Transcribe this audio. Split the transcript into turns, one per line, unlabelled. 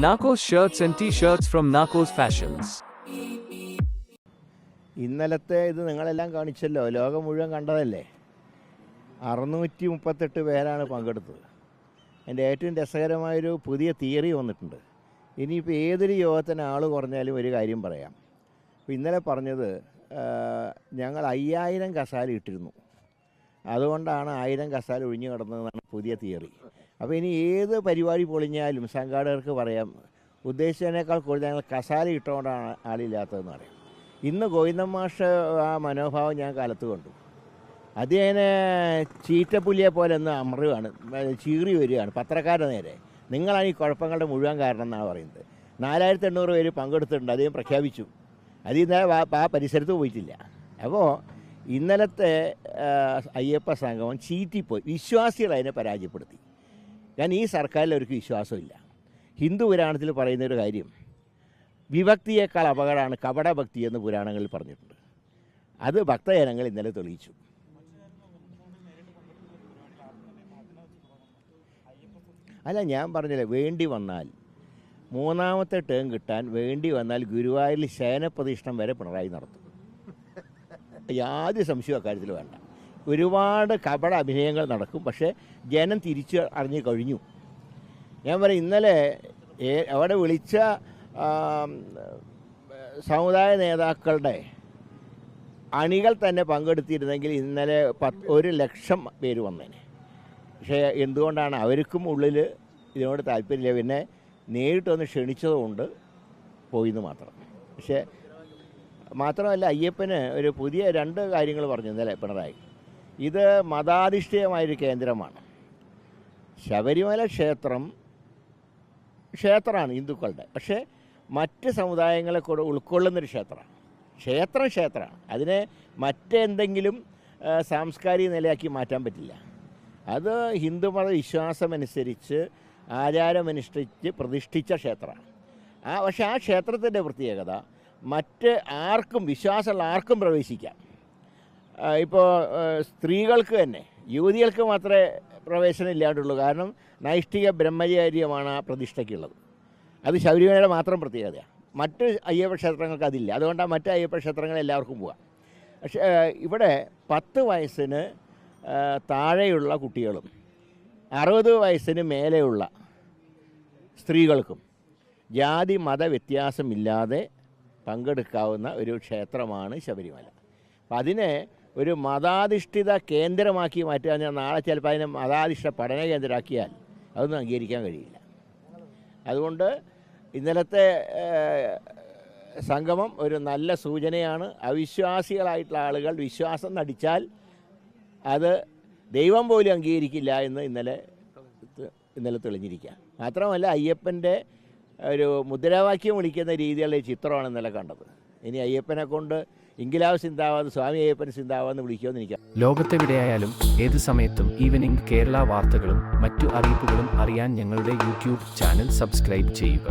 Narcos shirts and t-shirts from Narcos fashions
ഇന്നലത്തെ ഇത് നിങ്ങളെല്ലാം കാണിച്ചല്ലോ. ലോകം മുഴുവൻ കണ്ടതല്ലേ? അറുന്നൂറ്റി മുപ്പത്തെട്ട് പേരാണ് പങ്കെടുത്തത്. എന്റെ ഏറ്റവും രസകരമായൊരു പുതിയ തിയറി വന്നിട്ടുണ്ട്. ഇനിയിപ്പോൾ ഏതൊരു യോഗത്തിന് ആൾ കുറഞ്ഞാലും ഒരു കാര്യം പറയാം. ഇന്നലെ പറഞ്ഞത് ഞങ്ങൾ അയ്യായിരം കസാല ഇട്ടിരുന്നു. അതുകൊണ്ടാണ് ആയിരം കസാല ഒഴിഞ്ഞു കിടന്നതെന്നാണ് പുതിയ തിയറി. അപ്പോൾ ഇനി ഏത് പരിപാടി പൊളിഞ്ഞാലും സംഘാടകർക്ക് പറയാം ഉദ്ദേശിച്ചതിനേക്കാൾ കൂടുതൽ ഞങ്ങൾ കസാല ഇട്ടുകൊണ്ടാണ് ആളില്ലാത്തതെന്ന് പറയാം. ഇന്ന് ഗോവിന്ദൻ മാഷ് ആ മനോഭാവം ഞാൻ കാലത്ത് കണ്ടു. അതിനെ ചീറ്റപ്പുലിയെ പോലെ ഒന്ന് അമറുകയാണ് ചീറി വരികയാണ് പത്രക്കാരുടെ നേരെ. നിങ്ങളാണ് ഈ കുഴപ്പങ്ങളുടെ മുഴുവൻ കാരണം എന്നാണ് പറയുന്നത്. നാലായിരത്തി എണ്ണൂറ് പേര് പങ്കെടുത്തിട്ടുണ്ട് അദ്ദേഹം പ്രഖ്യാപിച്ചു. അതിൽ നിന്ന് ആ- പരിസരത്ത് പോയിട്ടില്ല. അപ്പോൾ ഇന്നലത്തെ അയ്യപ്പ സംഗമം ചീറ്റിപ്പോയി. വിശ്വാസികൾ അതിനെ പരാജയപ്പെടുത്തി. കാരണം ഈ സർക്കാരിൽ അവർക്ക് വിശ്വാസമില്ല. ഹിന്ദു പുരാണത്തിൽ പറയുന്ന ഒരു കാര്യം വിഭക്തിയേക്കാൾ അപകടമാണ് കപടഭക്തി എന്ന് പുരാണങ്ങളിൽ പറഞ്ഞിട്ടുണ്ട്. അത് ഭക്തജനങ്ങൾ ഇന്നലെ തെളിയിച്ചു. അല്ല ഞാൻ പറഞ്ഞില്ല വേണ്ടി വന്നാൽ മൂന്നാമത്തെ ടേം കിട്ടാൻ വേണ്ടി വന്നാൽ ഗുരുവായൂരിൽ ശയനപ്രതിഷ്ഠം വരെ പിണറായി നടത്തും. യാതൊരു സംശയവും അക്കാര്യത്തിൽ വേണ്ട. ഒരുപാട് കപട അഭിനയങ്ങൾ നടക്കും പക്ഷേ ജനം തിരിച്ച് അറിഞ്ഞു കഴിഞ്ഞു. ഞാൻ പറയും ഇന്നലെ അവിടെ വിളിച്ച സമുദായ നേതാക്കളുടെ അണികൾ തന്നെ പങ്കെടുത്തിരുന്നെങ്കിൽ ഇന്നലെ പത്ത് ഒരു ലക്ഷം പേര് വന്നേനെ. പക്ഷേ എന്തുകൊണ്ടാണ് അവർക്കും ഉള്ളിൽ ഇതിനോട് താല്പര്യമില്ല. പിന്നെ നേരിട്ടൊന്ന് ക്ഷണിച്ചതുകൊണ്ട് പോയിന്ന് മാത്രം. പക്ഷേ മാത്രമല്ല അയ്യപ്പന് ഒരു പുതിയ രണ്ട് കാര്യങ്ങൾ പറഞ്ഞു ഇന്നലെ പിണറായി. ഇത് മതാധിഷ്ഠിതമായൊരു കേന്ദ്രമാണ്. ശബരിമല ക്ഷേത്രം ക്ഷേത്രമാണ് ഹിന്ദുക്കളുടെ. പക്ഷേ മറ്റ് സമുദായങ്ങളെ കൂടെ ഉൾക്കൊള്ളുന്നൊരു ക്ഷേത്രമാണ്. ക്ഷേത്രം ക്ഷേത്രമാണ്. അതിനെ മറ്റെന്തെങ്കിലും സാംസ്കാരിക നിലയാക്കി മാറ്റാൻ പറ്റില്ല. അത് ഹിന്ദുമത വിശ്വാസമനുസരിച്ച് ആചാരമനുഷ്ഠിച്ച് പ്രതിഷ്ഠിച്ച ക്ഷേത്രമാണ്. ആ പക്ഷേ ആ ക്ഷേത്രത്തിന്റെ പ്രത്യേകത മറ്റ് ആർക്കും വിശ്വാസമുള്ള ആർക്കും പ്രവേശിക്കാം. ഇപ്പോൾ സ്ത്രീകൾക്ക് തന്നെ യുവതികൾക്ക് മാത്രമേ പ്രവേശനം ഇല്ലാണ്ടുള്ളൂ. കാരണം നൈഷ്ഠിക ബ്രഹ്മചാര്യമാണ് ആ പ്രതിഷ്ഠയ്ക്കുള്ളത്. അത് ശബരിമലയുടെ മാത്രം പ്രത്യേകതയാണ് മറ്റ് അയ്യപ്പ ക്ഷേത്രങ്ങൾക്ക് അതില്ല. അതുകൊണ്ടാണ് മറ്റ് അയ്യപ്പ ക്ഷേത്രങ്ങൾ എല്ലാവർക്കും പോകാം പക്ഷേ ഇവിടെ പത്ത് വയസ്സിന് താഴെയുള്ള കുട്ടികളും അറുപത് വയസ്സിന് മേലെയുള്ള സ്ത്രീകൾക്കും ജാതി മത വ്യത്യാസമില്ലാതെ പങ്കെടുക്കാവുന്ന ഒരു ക്ഷേത്രമാണ് ശബരിമല. അപ്പം അതിനെ ഒരു മതാധിഷ്ഠിത കേന്ദ്രമാക്കി മാറ്റുക എന്നാൽ നാളെ ചിലപ്പോൾ അതിനെ മതാധിഷ്ഠ പഠന കേന്ദ്രമാക്കിയാൽ അതൊന്നും അംഗീകരിക്കാൻ കഴിയില്ല. അതുകൊണ്ട് ഇന്നലത്തെ സംഗമം ഒരു നല്ല സൂചനയാണ്. അവിശ്വാസികളായിട്ടുള്ള ആളുകൾ വിശ്വാസം നടിച്ചാൽ അത് ദൈവം പോലും അംഗീകരിക്കില്ല എന്ന് ഇന്നലെ ഇന്നലെ തെളിഞ്ഞിരിക്കുക മാത്രമല്ല അയ്യപ്പന്റെ ഒരു മുദ്രാവാക്യം വിളിക്കുന്ന രീതിയിലുള്ള ചിത്രമാണ് ഇന്നലെ കണ്ടത്. ഇനി അയ്യപ്പനെ കൊണ്ട് ഇംഗിലാവ് സിന്താവാന്ന് സ്വാമി അയ്യപ്പൻ സിന്താവാന്ന് വിളിക്കുമെന്ന് എനിക്ക്
ലോകത്തെവിടെയായാലും ഏത് സമയത്തും ഈവനിംഗ് കേരള വാർത്തകളും മറ്റു അറിയിപ്പുകളും അറിയാൻ ഞങ്ങളുടെ യൂട്യൂബ് ചാനൽ സബ്സ്ക്രൈബ് ചെയ്യുക.